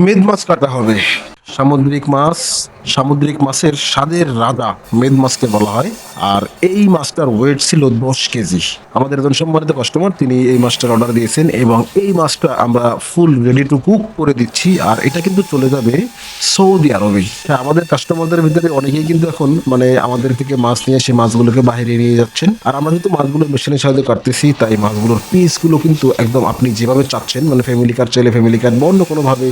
মেদ মাছ কাটা হবে। সামুদ্রিক মাছ সামুদ্রিক মাছের স্বাদের রাজা মেদ মাছকে বলা হয় আর এই মাছটার ওয়েট ছিল দশ কেজি। আমাদের একজন সম্মানিত কাস্টমার তিনি এই মাছটার অর্ডার দিয়েছেন এবং এই মাছটা আমরা ফুল রেডি টু কুক করে দিচ্ছি আর এটা কিন্তু চলে যাবে সৌদি আরবে। হ্যাঁ, আমাদের কাস্টমারদের ভিতরে অনেকেই কিন্তু এখন মানে আমাদের থেকে মাছ নিয়ে এসে মাছগুলোকে বাইরে নিয়ে যাচ্ছেন আর আমরা যেহেতু মাছগুলো মেশিনের সাহায্যে কাটতেছি তাই মাছগুলোর পিসগুলো কিন্তু একদম আপনি যেভাবে চাচ্ছেন মানে ফ্যামিলি কার্ড চাইলে ফ্যামিলি কার্ড বা অন্য কোনোভাবে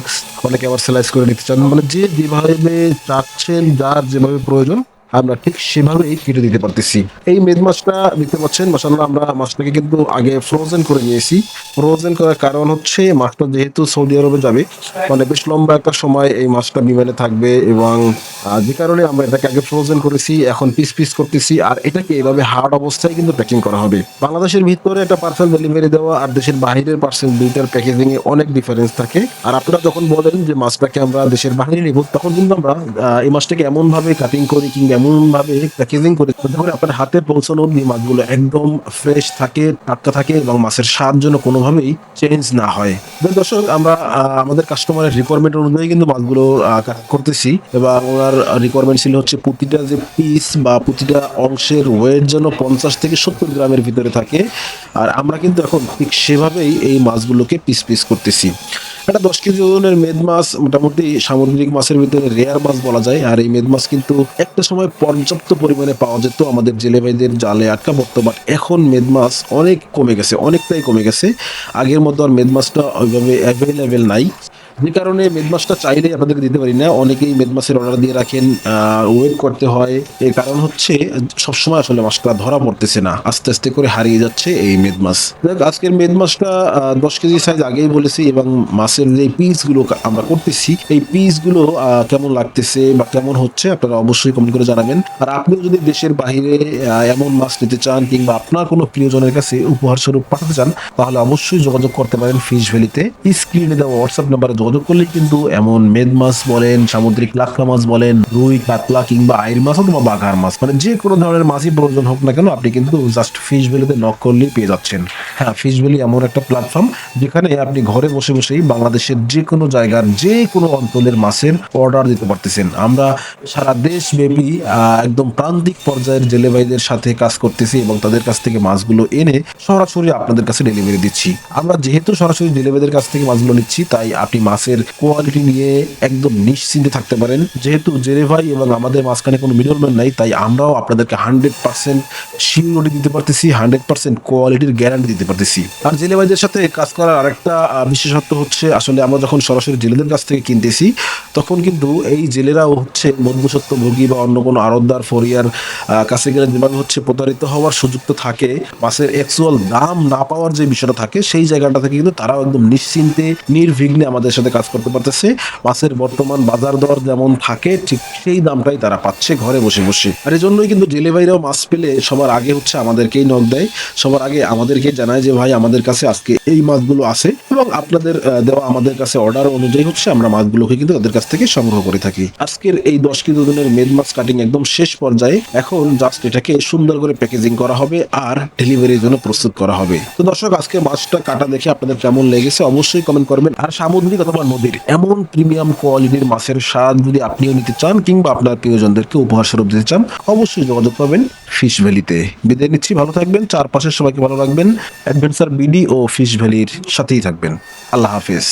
অনেকে আবার স্লাইস করে নিতে চান মানে যে যেভাবে চাচ্ছেন যার যেভাবে প্রয়োজন আমরা ঠিক সেভাবেই কেটে দিতে পারতেছি। এই মেদ মাছটা দেখতে পাচ্ছেন মাসাল্লাহ আমরা মাছটাকে কিন্তু আগে ফ্রোজেন করে নিয়েছি। ফ্রোজেন করার কারণ হচ্ছে মাছটা যেহেতু সৌদি আরবে যাবে মানে বেশ লম্বা একটা সময় এই মাছটা বিমানে থাকবে এবং যে কারণে আমরা এটাকে আগে ফ্রোজেন করেছি, এখন পিস পিস করতেছি আর এটাকে এভাবে হার্ড অবস্থায় কিন্তু প্যাকিং করা হবে। বাংলাদেশের ভিতরে একটা পার্সেল ডেলিভারি দেওয়া আর দেশের বাইরের পার্সেল দুইটার প্যাকেজিং এ অনেক ডিফারেন্স থাকে। আর আপনারা যখন বলেন যে মাছটাকে আমরা দেশের বাইরে নিব, তখন কিন্তু আমরা এই মাছটাকে এমন ভাবে কাটিং করি কিংবা এমন ভাবে প্যাকেজিং করি আপনার হাতে পৌঁছানো অব্দি মাছগুলো একদম ফ্রেশ থাকে, টাটকা থাকে এবং মাছের স্বাদ যেন কোনোভাবেই চেঞ্জ না হয়। দর্শক, আমরা আমাদের কাস্টমারের রিকোয়ারমেন্ট অনুযায়ী কিন্তু মাছগুলো করতেছি এবং ওনার রিকোয়ারমেন্ট ছিল হচ্ছে প্রতিটা যে পিস বা প্রতিটা অংশের ওয়েট যেন পঞ্চাশ থেকে সত্তর গ্রামের ভিতরে থাকে। আর আমরা কিন্তু এখন ঠিক সেভাবেই এই মাছগুলোকে পিস পিস করতেছি। একটা দশ কেজি ওজনের মেদ মাছ, মোটামুটি সামুদ্রিক মাছের ভিতরে রেয়ার মাছ বলা যায়। আর এই মেদ মাছ কিন্তু একটা সময় পর্যাপ্ত পরিমাণে পাওয়া যেত আমাদের জেলে ভাইদের জালে আটকা পড়তো বাট এখন মেদ মাছ অনেক কমে গেছে, অনেকটাই কমে গেছে। আগের মতো আর মেদ মাছটা ওইভাবে অ্যাভেলেবেল নাই। যে কারণে মেদ মাছটা চাইলেই আপনাদেরকে দিতে পারি না। অনেকেই মেদ অর্ডার দিয়ে রাখেন ওয়েট করতে হয়। এর কারণ হচ্ছে সবসময় আসলে মাছটা ধরা পড়তেছে না। আস্তে আস্তে করে হারিয়ে যাচ্ছে এই মেদ মাছ আজকের মেদ মাছটা দশ কেজি সাইজ আগেই বলেছি এবং মাছের যে পিসগুলো আমরা করতেছি এই পিসগুলো কেমন লাগতেছে বা কেমন হচ্ছে আপনারা অবশ্যই কমেন্ট করে জানাবেন। আর আপনিও যদি দেশের আহ, এমন মাছ নিতে চান কিংবা আপনার কোনো প্রিয়জনের কাছে উপহার স্বরূপ পাঠাতে চান তাহলে অবশ্যই যোগাযোগ করতে পারেন ফিশ ভ্যালিতে স্ক্রিনে দেওয়া হোয়াটসঅ্যাপ নাম্বারে যোগাযোগ করলেই কিন্তু এমন মেদ মাছ বলেন, সামুদ্রিক লাখা মাছ বলেন, রুই, কাতলা কিংবা আইর মাছ অথবা বাঘার মাছ। মানে যে কোনো ধরনের মাছই প্রয়োজন হোক না কেন, আপনি কিন্তু জাস্ট ফিশ ভ্যালিতে নক করলেই পেয়ে যাচ্ছেন। হ্যাঁ ফিশ ভ্যালি এমন একটা প্ল্যাটফর্ম যেখানে আপনি ঘরে বসে বসেই বাংলাদেশের যে কোনো জায়গার যে কোনো অঞ্চলের মাছের অর্ডার দিতে পারতেছেন। আমরা সারা দেশ ব্যাপী একদম প্রান্তিক পর্যায়ের জেলে ভাইদের সাথে কাজ করতেছি এবং তাদের কাছ থেকে মাছগুলো এনে সরাসরি আপনাদের কাছে ডেলিভারি দিচ্ছি। আমরা যেহেতু সরাসরি জেলে কাছ থেকে মাছগুলো নিচ্ছি, তাই আপনি মাছের কোয়ালিটি নিয়ে একদম নিশ্চিন্তে থাকতে পারেন। যেহেতু জেলে ভাই এবং আমাদের মাঝখানে কোনো মিডলম্যান নাই, তাই আমরাও আপনাদেরকে হান্ড্রেড পার্সেন্ট সিউরিটি দিতে পারতেছি হান্ড্রেড পার্সেন্ট কোয়ালিটির গ্যারান্টি দিতে পারতেছি। আর জেলে ভাইদের সাথে কাজ করার আরেকটা বিশেষত্ব হচ্ছে আসলে আমরা যখন সরাসরি জেলেদের কাছ থেকে কিনতেছি, তখন কিন্তু এই জেলেরাও হচ্ছে মধ্যসত্ত্ব ভোগী বা অন্য কোনো আরতদার ফরিয়ার কাছে গেলে যেভাবে হচ্ছে প্রতারিত হওয়ার সুযোগ তো থাকে, মাছের অ্যাকচুয়াল দাম না পাওয়ার যে বিষয়টা থাকে, সেই জায়গাটা থেকে কিন্তু তারাও একদম নিশ্চিন্তে, নির্বিঘ্নে আমাদের সাথে কাজ করতে পারতেছে। মাছের বর্তমান বাজার দর যেমন থাকে, ঠিক সেই দামটাই তারা পাচ্ছে ঘরে বসে বসে। আর এই জন্যই কিন্তু জেলে মাছ পেলে সবার আগে হচ্ছে আমাদেরকেই নক দেয়। সবার আগে আমাদেরকে জানায় যে, ভাই, আমাদের কাছে আজকে এই মাছগুলো আছে। এবং আপনাদের দেওয়া আমাদের কাছে অর্ডার অনুযায়ী হচ্ছে আমরা মাছগুলোকে কিন্তু তাদের কাছ থেকে সংগ্রহ করে থাকি। আজকের এই দশ কেজি ওজনের মেদ মাছ কাটিং একদম শেষ পর্যায়ে। এখন জাস্ট এটাকে সুন্দর করে প্যাকেজিং করা হবে আর ডেলিভারির জন্য প্রস্তুত করা হবে। তো দর্শক আজকে মাছটা কাটা দেখে আপনাদের কেমন লেগেছে অবশ্যই কমেন্ট করবেন। আর সামুদ্রিক অথবা নদীর এমন প্রিমিয়াম কোয়ালিটির মাছের স্বাদ যদি আপনিও নিতে চান কিংবা আপনার প্রিয়জনদেরকে উপহার স্বরূপ দিতে চান, অবশ্যই যোগাযোগ পাবেন ফিশ ভ্যালিতে। বিদায় নিচ্ছি, ভালো থাকবেন চারপাশের সবাইকে ভালো রাখবেন। অ্যাডভেঞ্চার বিডি ও ফিশ ভ্যালির সাথেই থাকবেন। আল্লাহ হাফিজ।